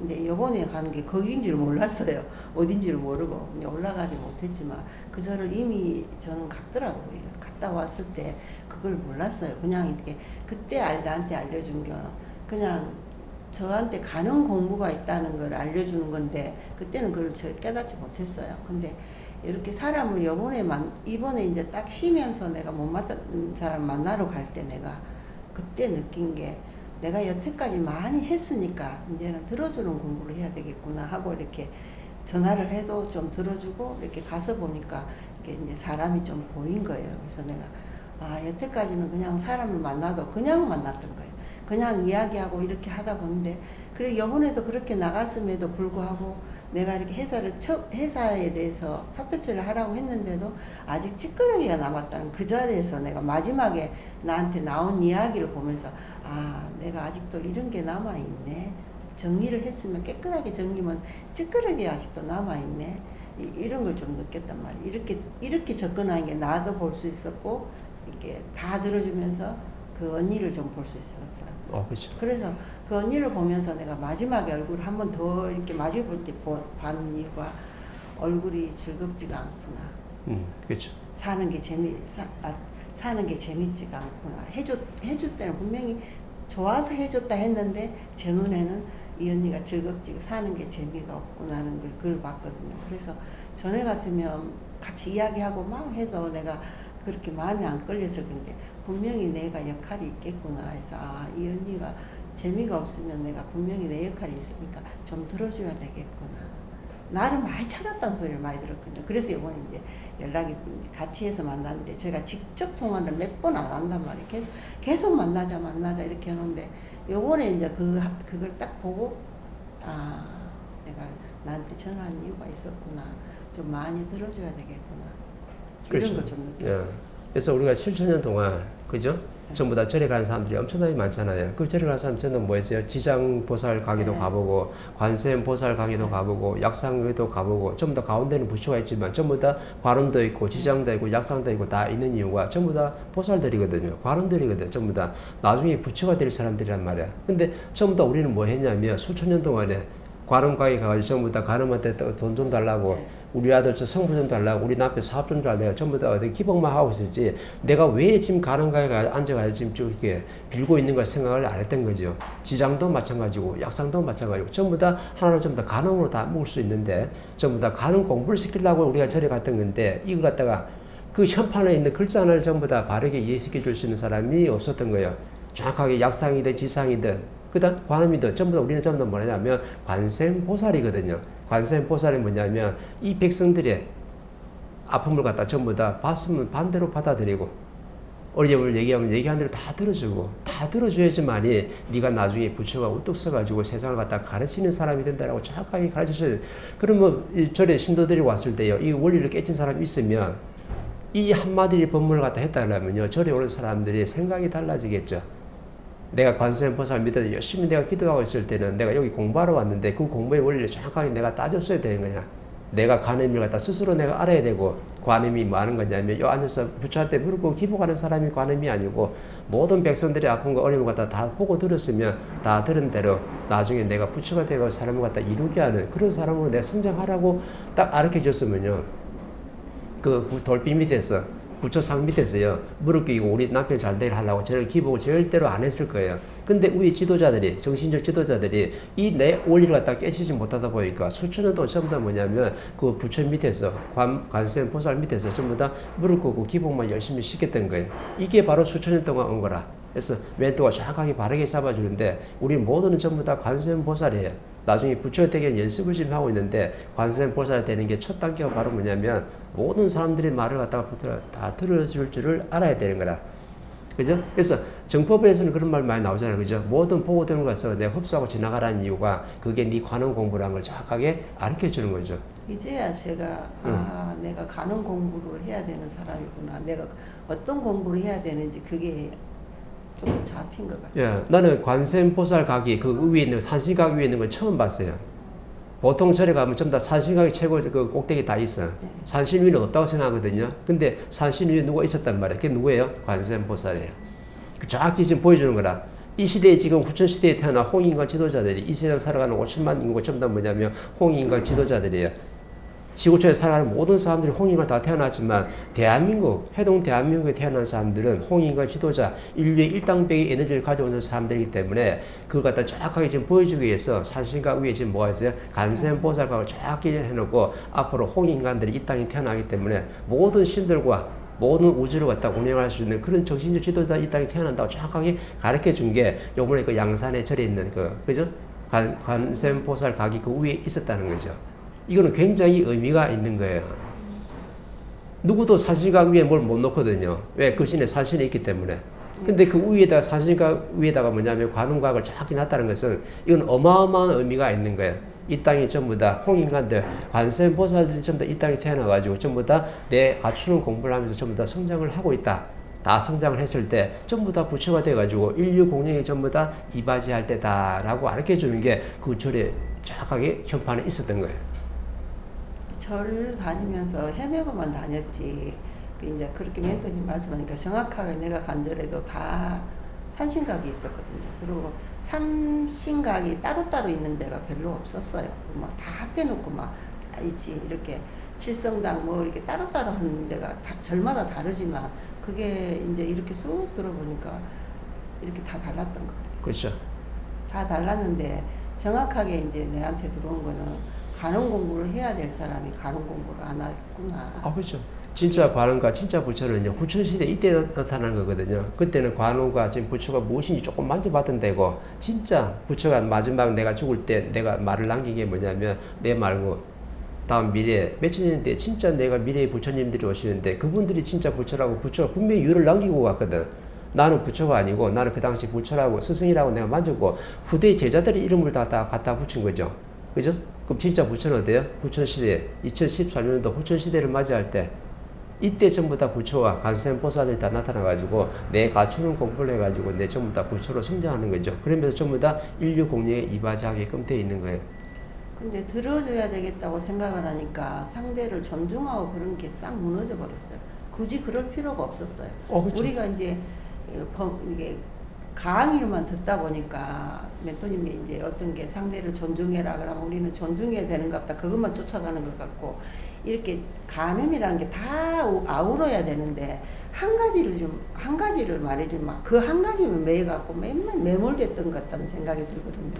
근데 요번에 가는 게 거기인 줄 몰랐어요. 어딘 줄 모르고 올라가지 못했지만 그 절을 이미 저는 갔더라고요. 갔다 왔을 때 그걸 몰랐어요. 그냥 이렇게 그때 알, 나한테 알려준 게 그냥 저한테 가는 공부가 있다는 걸 알려주는 건데 그때는 그걸 저 깨닫지 못했어요. 근데 이렇게 사람을 요번에 만 이번에 이제 딱 쉬면서 내가 못 만난 사람 만나러 갈 때 내가 그때 느낀 게 내가 여태까지 많이 했으니까 이제는 들어주는 공부를 해야 되겠구나 하고 이렇게 전화를 해도 좀 들어주고 이렇게 가서 보니까 이게 이제 사람이 좀 보인 거예요. 그래서 내가 아 여태까지는 그냥 사람을 만나도 그냥 만났던 거예요. 그냥 이야기하고 이렇게 하다 보는데 그래 이번에도 그렇게 나갔음에도 불구하고 내가 이렇게 회사를 첫 회사에 대해서 사표처리를 하라고 했는데도 아직 찌끄러기가 남았다는 그 자리에서 내가 마지막에 나한테 나온 이야기를 보면서 아 내가 아직도 이런 게 남아 있네. 정리를 했으면 깨끗하게 정리면 찌끄러기 아직도 남아 있네. 이런 걸 좀 느꼈단 말이야. 이렇게 이렇게 접근하는 게 나도 볼 수 있었고 이렇게 다 들어주면서 그 언니를 좀 볼 수 있었어. 어, 그렇죠. 그래서 그 언니를 보면서 내가 마지막에 얼굴을 한 번 더 이렇게 마주 볼때 봤는 이유가 얼굴이 즐겁지가 않구나. 음, 그렇죠. 사는 게 재미 사, 아, 사는 게 재밌지가 않구나. 해줬 해줄 때는 분명히 좋아서 해줬다 했는데 제 눈에는 이 언니가 즐겁지 사는 게 재미가 없구나는 걸 그걸 봤거든요. 그래서 전에 같으면 같이 이야기하고 막 해도 내가 그렇게 마음이 안 끌렸을 텐데 분명히 내가 역할이 있겠구나 해서 아, 이 언니가 재미가 없으면 내가 분명히 내 역할이 있으니까 좀 들어줘야 되겠구나. 나를 많이 찾았다는 소리를 많이 들었거든요. 그래서 이번에 이제 연락이 같이 해서 만났는데 제가 직접 통화를 몇 번 안 한단 말이에요. 계속, 계속 만나자 만나자 이렇게 하는데 요번에 이제 그, 그걸 딱 보고 아 내가 나한테 전화한 이유가 있었구나. 좀 많이 들어줘야 되겠구나. 이런 그렇죠. 걸좀 예. 느꼈어요. 그래서 우리가 7천 년 동안 그죠? 전부 다 절에 가는 사람들이 엄청나게 많잖아요. 그 절에 가는 사람 저는 뭐 했어요? 지장 보살 가기도 네. 가보고 관세음 보살 가기도 가보고 약상에도 가보고 전부 다 가운데는 부처가 있지만 전부 다 관음도 있고 지장도 있고 약상도 있고 다 있는 이유가 전부 다 보살들이거든요. 관음들이거든요. 전부 다 나중에 부처가 될 사람들이란 말이야. 근데 전부 다 우리는 뭐 했냐면 수천 년 동안에 관음 가게 가가지고 전부 다 관음한테 돈 좀 달라고 네. 우리 아들 저 성부 좀 달라고 우리 남편 사업 좀 달라고 전부 다 어디 기복만 하고 있었지. 내가 왜 지금 가는가에 앉아가지고 지금 좀 이렇게 빌고 있는 걸 생각을 안 했던 거죠. 지장도 마찬가지고 약상도 마찬가지고 전부 다 하나로 전부 다 가능으로 다 먹을 수 있는데 전부 다 가능 공부를 시키려고 우리가 절에 갔던 건데 이걸 갖다가 그 현판에 있는 글자 하나를 전부 다 바르게 이해시켜 줄 수 있는 사람이 없었던 거예요. 정확하게 약상이든 지상이든 그다음 관음이든 전부 다 우리는 전부 다 뭐냐면 관세음보살이거든요. 관세음 보살이 뭐냐면 이 백성들의 아픔을 갖다 전부 다 봤으면 반대로 받아들이고 어려움을 얘기하면 얘기한 대로 다 들어주고 다 들어줘야지만이 네가 나중에 부처가 우뚝 서가지고 세상을 갖다 가르치는 사람이 된다라고 정확하게 가르쳐줘야 돼. 그러면 이 절에 신도들이 왔을 때요 이 원리를 깨친 사람이 있으면 이 한마디 법문을 갖다 했다 그러면요 절에 오는 사람들이 생각이 달라지겠죠. 내가 관세음 보살 밑에서 열심히 내가 기도하고 있을 때는 내가 여기 공부하러 왔는데 그 공부의 원리를 정확하게 내가 따졌어야 되는 거냐. 내가 관음을 갖다 스스로 내가 알아야 되고 관음이 뭐 하는 거냐면 요 앉아서 부처한테 물고 기복하는 사람이 관음이 아니고 모든 백성들이 아픈 거 어려움을 갖다 다 보고 들었으면 다 들은 대로 나중에 내가 부처가 되고 사람을 갖다 이루게 하는 그런 사람으로 내가 성장하라고 딱 가르쳐 줬으면요. 그 돌비 밑에서 부처상 밑에서요 무릎 꿇고 우리 남편 잘 되게 하려고 저를 기복을 절대로 안 했을 거예요. 근데 우리 지도자들이 정신적 지도자들이 이 내 원리를 갖다 깨치지 못하다 보니까 수천 년 동안 전부 다 뭐냐면 그 부처 밑에서 관 관세음 보살 밑에서 전부 다 무릎 꿇고 기복만 열심히 시켰던 거예요. 이게 바로 수천 년 동안 온 거라. 그래서 멘토가 정확하게 바르게 잡아주는데 우리 모두는 전부 다 관세음 보살이에요. 나중에 부처 되게 연습을 지금 하고 있는데 관세음 보살 되는 게 첫 단계가 바로 뭐냐면 모든 사람들의 말을 갖다가 다 들어줄 줄을 알아야 되는 거라. 그죠? 그래서 정법에서는 그런 말 많이 나오잖아요. 그죠? 모든 보고되는 것을 내가 흡수하고 지나가라는 이유가 그게 네 관원 공부라는 걸 정확하게 가르쳐 주는 거죠. 이제야 제가 아 내가 가는 공부를 해야 되는 사람이구나. 내가 어떤 공부를 해야 되는지 그게 좀 잡힌 것 같아요. 예, 나는 관세음보살 각이 그 위에 있는 산신각 위에 있는 걸 처음 봤어요. 보통 절에 가면 전부 다 산신각이 최고 그 꼭대기 다 있어. 네. 산신 위는 없다고 생각하거든요. 근데 산신 위에 누가 있었단 말이에요. 그게 누구예요? 관세음보살이에요. 그 정확히 지금 보여주는 거라. 이 시대에 지금 후천 시대에 태어난 홍인간 지도자들이 이 세상 살아가는 5천만 인구 전부 다 뭐냐면 홍인간 지도자들이에요. 지구촌에 살아가는 모든 사람들이 홍인간 다 태어났지만 대한민국 해동 대한민국에 태어난 사람들은 홍인간 지도자 인류의 일당백의 에너지를 있는 사람들이기 때문에 그걸 갖다 정확하게 지금 보여주기 위해서 산신과 위에 지금 뭐가 있어요? 간센보살각을 정확히 해놓고 앞으로 홍인간들이 이 땅에 태어나기 때문에 모든 신들과 모든 우주를 갖다 운영할 수 있는 그런 정신적 지도자 이 땅에 태어난다고 정확하게 가르쳐 준 게 요번에 그 양산에 절에 있는 그 그죠? 관, 관세음보살 각이 그 위에 있었다는 거죠. 이거는 굉장히 의미가 있는 거예요. 누구도 사실각 위에 뭘 못 놓거든요. 왜? 그 신에 사신이 있기 때문에. 근데 그 위에다가 사실각 위에다가 뭐냐면 관음각을 정확히 놨다는 것은 이건 어마어마한 의미가 있는 거예요. 이 땅이 전부 다 홍인간들, 관세음보살들이 전부 다 이 땅에 태어나가지고 전부 다 내 갖추는 공부를 하면서 전부 다 성장을 하고 있다. 다 성장을 했을 때 전부 다 부처가 돼가지고 인류 공룡이 전부 다 이바지할 때다라고 가르쳐 주는 게 그 절에 정확하게 현판에 있었던 거예요. 절 다니면서 헤매고만 다녔지. 그 이제 그렇게 멘토님 말씀하니까 정확하게 내가 간절해도 다 산신각이 있었거든요. 그리고 삼신각이 따로따로 있는 데가 별로 없었어요. 막 다 합해놓고 막 있지. 이렇게 칠성당 뭐 이렇게 따로따로 하는 데가 다 절마다 다르지만 그게 이제 이렇게 쑥 들어보니까 이렇게 다 달랐던 것 같아요. 그렇죠. 다 달랐는데 정확하게 이제 내한테 들어온 거는 가능 공부를 해야 될 사람이 가능 공부를 안 했구나. 아, 그렇죠. 진짜 관원과 진짜 부처는요, 후천시대 이때 나- 나타난 거거든요. 그때는 관원과 지금 부처가 무엇인지 조금 만져봤던 데고, 진짜 부처가 마지막 내가 죽을 때 내가 말을 남긴 게 뭐냐면, 내 말고, 다음 미래, 몇천 년 뒤에 진짜 내가 미래의 부처님들이 오시는데, 그분들이 진짜 부처라고 부처가 분명히 유를 남기고 갔거든. 나는 부처가 아니고, 나는 그 당시 부처라고 스승이라고 내가 만졌고, 후대 제자들이 이름을 다, 다 갖다 붙인 거죠. 그죠? 그럼 진짜 부처는 어때요? 부처시대, 2014년도 부처시대를 맞이할 때, 이때 전부 다 부처와 간센 보살이 다 나타나가지고 내 갖추는 공부를 해가지고 내 전부 다 부처로 성장하는 거죠. 그러면서 전부 다 인류 공예에 이바지하게끔 돼 있는 거예요. 근데 들어줘야 되겠다고 생각을 하니까 상대를 존중하고 그런 게 싹 무너져 버렸어요. 굳이 그럴 필요가 없었어요. 어, 그렇죠. 우리가 이제 이게 강의로만 듣다 보니까 멘토님이 이제 어떤 게 상대를 존중해라 그러면 우리는 존중해야 되는가 보다. 그것만 쫓아가는 것 같고 이렇게 간음이라는 게 다 아우러야 되는데 한 가지를 좀 한 가지를 말해주면 그한 가지만 매여 갖고 맨날 매몰됐던 것 같다는 생각이 들거든요.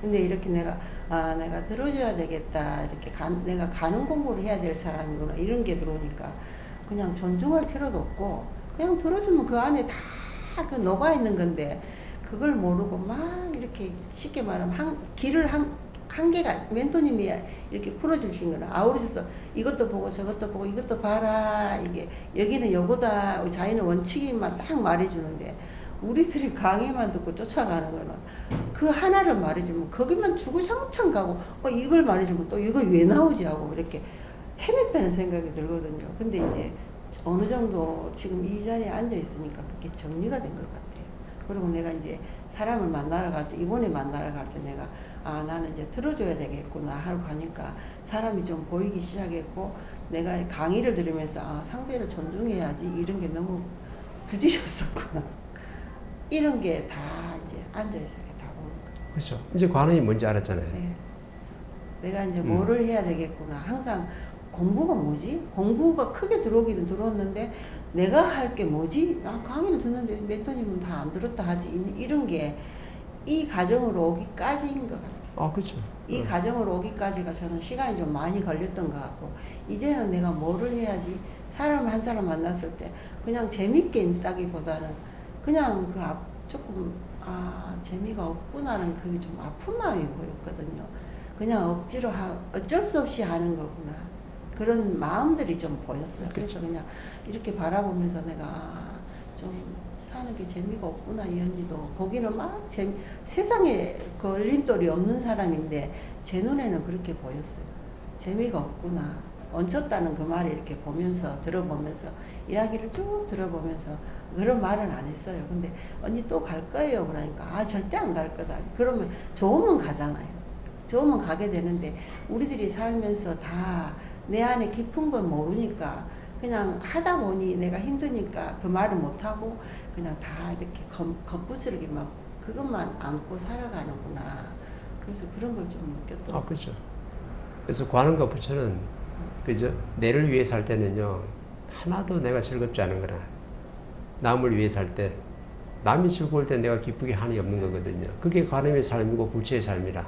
근데 이렇게 내가 아 내가 들어줘야 되겠다. 이렇게 간, 내가 가는 공부를 해야 될 사람이구나. 이런 게 들어오니까 그냥 존중할 필요도 없고 그냥 들어주면 그 안에 다 그 녹아 있는 건데 그걸 모르고 막 이렇게 쉽게 말하면 한 길을 한 한계가 멘토님이 이렇게 풀어주신 거는 아우르셔서 이것도 보고 저것도 보고 이것도 봐라. 이게 여기는 요거다. 자기는 원칙이만 딱 말해주는데 우리들이 강의만 듣고 쫓아가는 거는 그 하나를 말해주면 거기만 주구장창 가고 어 이걸 말해주면 또 이거 왜 나오지 하고 이렇게 헤맸다는 생각이 들거든요. 근데 이제 어느 정도 지금 이 자리에 앉아 있으니까 그게 정리가 된 것 같아요. 그리고 내가 이제 사람을 만나러 갈 때, 이번에 만나러 갈 때 내가, 아, 나는 이제 들어줘야 되겠구나 하고 가니까 사람이 좀 보이기 시작했고, 내가 강의를 들으면서, 아, 상대를 존중해야지, 이런 게 너무 부질없었구나. 이런 게 다 이제 앉아있을 때 다 보는 거예요. 그렇죠. 이제 관원이 뭔지 알았잖아요. 네. 내가 이제 음. 뭐를 해야 되겠구나. 항상 공부가 뭐지? 공부가 크게 들어오기는 들어왔는데 내가 할 게 뭐지? 아, 강의를 듣는데 멘토님은 다 안 들었다 하지. 이- 이런 게이 과정으로 오기까지인 것 같아요. 아, 그렇죠. 이 어. 과정으로 오기까지가 저는 시간이 좀 많이 걸렸던 것 같고 이제는 내가 뭐를 해야지 사람 한 사람 만났을 때 그냥 재밌게 있다기보다는 그냥 그 앞, 조금 아 재미가 없구나는 그게 좀 아픈 마음이 보였거든요. 그냥 억지로 하, 어쩔 수 없이 하는 거구나 그런 마음들이 좀 보였어요. 그래서 그냥 이렇게 바라보면서 내가 아, 좀 사는 게 재미가 없구나 이현지도 보기는 막 재미, 세상에 걸림돌이 없는 사람인데 제 눈에는 그렇게 보였어요. 재미가 없구나. 얹혔다는 그 말을 이렇게 보면서 들어보면서 이야기를 쭉 들어보면서 그런 말은 안 했어요. 근데 언니 또 갈 거예요. 그러니까 아 절대 안 갈 거다. 그러면 좋으면 가잖아요. 좋으면 가게 되는데 우리들이 살면서 다 내 안에 깊은 건 모르니까 그냥 하다 보니 내가 힘드니까 그 말을 못 하고 그냥 다 이렇게 막 그것만 안고 살아가는구나. 그래서 그런 걸좀아 느꼈더라고요. 그렇죠. 그래서 관음과 부처는 그죠? 내를 위해 살 때는요 하나도 내가 즐겁지 않은 거라. 남을 위해 살 때 남이 즐거울 때 내가 기쁘게 하는 게 없는 거거든요. 그게 관음의 삶이고 부처의 삶이라.